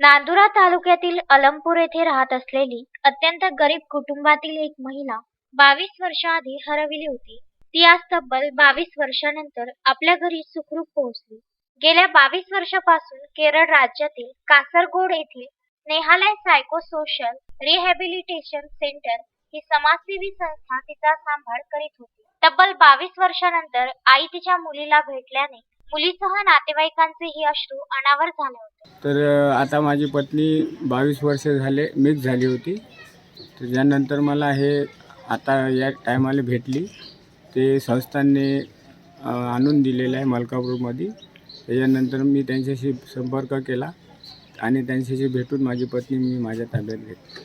नांदुरा तालुक्यातील अलमपूर येथे राहत असलेली अत्यंत गरीब कुटुंबातील एक महिला बावीस वर्षाआधी हरविली होती. ती आज तब्बल बावीस वर्षानंतर आपल्या घरी सुखरूप पोहोचली. गेल्या बावीस वर्षापासून केरळ राज्यातील कासरगोड येथील Snehalaya psycho social rehabilitation centre ही समाजसेवी संस्था तिचा सांभाळ करीत होती. तब्बल बावीस वर्षानंतर आई तिच्या मुलीला भेटल्याने मुलीसह नातेवाईकांचेही अश्रू अनावर झाले होते. तर आता माझी पत्नी बावीस वर्ष झाले मिक्स झाली होती. त्याच्यानंतर मला हे आता या टायमाला भेटली. ते संस्थांनी आणून दिलेलं आहे मलकापूरमध्ये. त्याच्यानंतर मी त्यांच्याशी संपर्क केला आणि त्यांच्याशी भेटून माझी पत्नी मी माझ्या ताब्यात घेतली.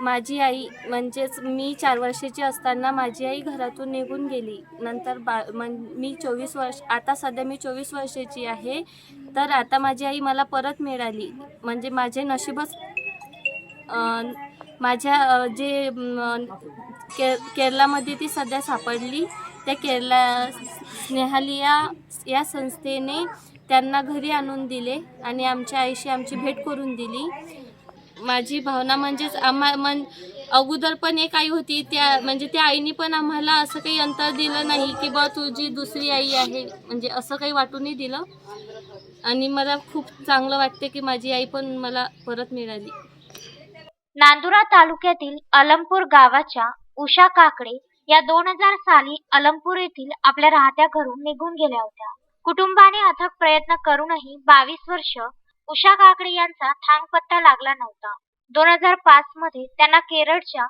माझी आई म्हणजेच मी चार वर्षाची असताना माझी आई घरातून निघून गेली. नंतर बा मन मी चोवीस वर्ष आता सध्या मी चोवीस वर्षाची आहे. तर आता माझी आई मला परत मिळाली. म्हणजे माझे नशीबच माझ्या जे के केरलामध्ये ती सध्या सापडली त्या केरला स्नेहालिया या संस्थेने त्यांना घरी आणून दिले आणि आमच्या आईशी आमची भेट करून दिली. माझी भावना म्हणजेच आम्हा मन अगोदर पण एक आई होती त्या म्हणजे त्या आईने पण आम्हाला असं काही अंतर दिलं नाही की बा तुझी दुसरी आई आहे. म्हणजे असं काही वाटूनही दिलं. आणि मला खूप चांगलं वाटते की माझी आई पण मला परत मिळाली. नांदुरा तालुक्यातील अलमपूर गावाच्या उषा काकडे या दोन हजार साली अलमपूर येथील आपल्या राहत्या घरून निघून गेल्या होत्या. कुटुंबाने अथक प्रयत्न करूनही बावीस वर्ष उषा काकडे यांचा थांगपत्ता लागला नव्हता. दोन हजार पाच मध्ये त्यांना केरळच्या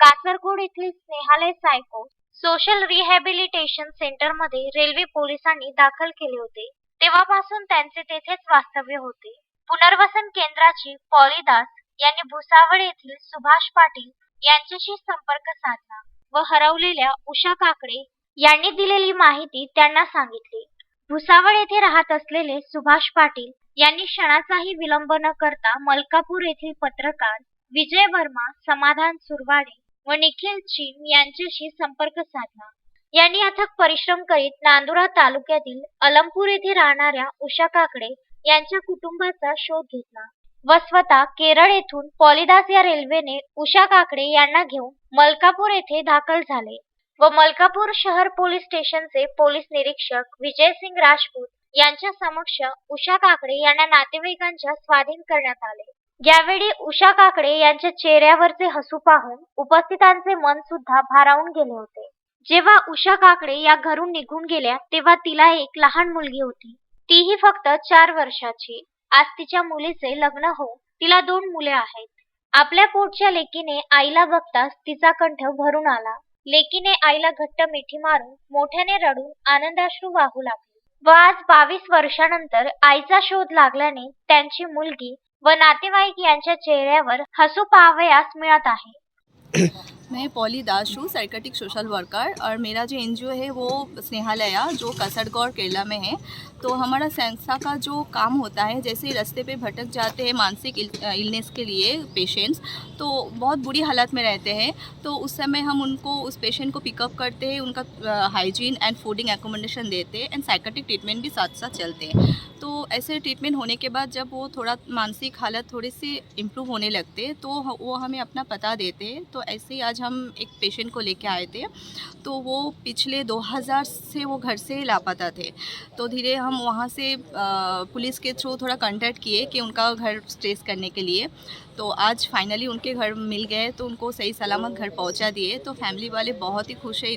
कासरगोड येथील स्नेहालय सायको सोशल रिहॅबिलिटेशन सेंटरमध्ये रेल्वे पोलिसांनी दाखल केले होते. तेव्हापासून त्यांचे तेथेच वास्तव्य होते. पुनर्वसन केंद्राची पॉलीदास यांनी भुसावळ येथील सुभाष पाटील यांच्याशी संपर्क साधला व हरवलेल्या उषा काकडे यांनी दिलेली माहिती त्यांना सांगितली. भुसावळ येथे राहत असलेले सुभाष पाटील यांनी क्षणाचाही विलंब न करता मलकापूर येथील पत्रकार विजय वर्मा समाधान सुरवाडे व निखिल चीम यांच्याशी संपर्क साधला. यांनी अथक परिश्रम करीत नांदुरा तालुक्यातील अलमपूर येथे राहणाऱ्या उषा काकडे यांच्या कुटुंबाचा शोध घेतला व स्वतः केरळ येथून पॉलिदास या रेल्वेने उषा काकडे यांना घेऊन मलकापूर येथे दाखल झाले व मलकापूर शहर पोलीस स्टेशनचे पोलीस निरीक्षक विजयसिंग राजपूत यांच्या समक्ष उषा काकडे यांना नातेवाईकांच्या स्वाधीन करण्यात आले. यावेळी उषा काकडे यांच्या चेहऱ्यावरचे हसू पाहून उपस्थितांचे मन सुद्धा भारावून गेले होते. जेव्हा उषा काकडे या घरून निघून गेल्या तेव्हा तिला एक लहान मुलगी होती. तीही फक्त चार वर्षाची. आज तिच्या मुलीचे लग्न होऊन तिला दोन मुले आहेत. आपल्या पोटच्या लेकीने आईला बघताच तिचा कंठ भरून आला. लेकीने आईला घट्ट मिठी मारून मोठ्याने रडून आनंदाश्रू वाहू लागले. व आज बावीस वर्षानंतर आईचा शोध लागल्याने त्यांची मुलगी व नातेवाईक यांच्या चेहऱ्यावर हसू पाहावयास मिळत आहे. मैं पॉली दास हूँ साइकेटिक सोशल वर्कर और मेरा जो एनजीओ है वो स्नेहालया, जो कसरगौर केरला में है। तो हमारा संस्था का जो काम होता है, जैसे रास्ते पे भटक जाते हैं मानसिक इलनेस के लिए पेशेंट्स तो बहुत बुरी हालत में रहते हैं। तो उस समय हम उनको, उस पेशेंट को पिकअप करते हैं, उनका हाइजीन एंड फूडिंग एकोमोडेशन देते हैं एंड साइकेटिक ट्रीटमेंट भी साथ साथ चलते हैं। तो ऐसे ट्रीटमेंट होने के बाद जब वो थोड़ा मानसिक हालत थोड़ी सी इम्प्रूव होने लगते तो वो हमें अपना पता देते तो ऐसे ही आज हम एक पेशेंट को लेके आए थे तो वो पिछले 2000 से वो घर से लापता थे। तो धीरे हम वहाँ से पुलिस के थ्रू थोड़ा कांटेक्ट किए कि उनका घर ट्रेस करने के लिए। तो आज फाइनली उनके घर मिल गए तो उनको सही सलामत घर पहुँचा दिए। तो फैमिली वाले बहुत ही खुश है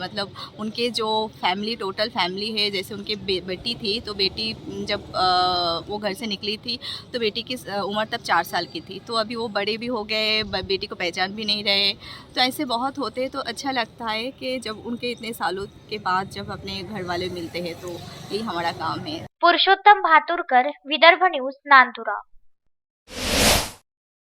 मतलब उनके जो फैमिली टोटल फैमिली है जैसे उनके बे, बेटी थी तो बेटी जब अ, वो घर से निकली थी तो बेटी की उम्र तब चार साल की थी। तो अभी वो बड़े भी हो गए बेटी को पहचान भी नहीं रहे तो ऐसे बहुत होते हैं तो अच्छा लगता है कि जब उनके इतने सालों के बाद जब अपने घर वाले मिलते हैं तो यही हमारा काम है। पुरुषोत्तम भातुरकर, विदर्भ न्यूज़, नांदुरा।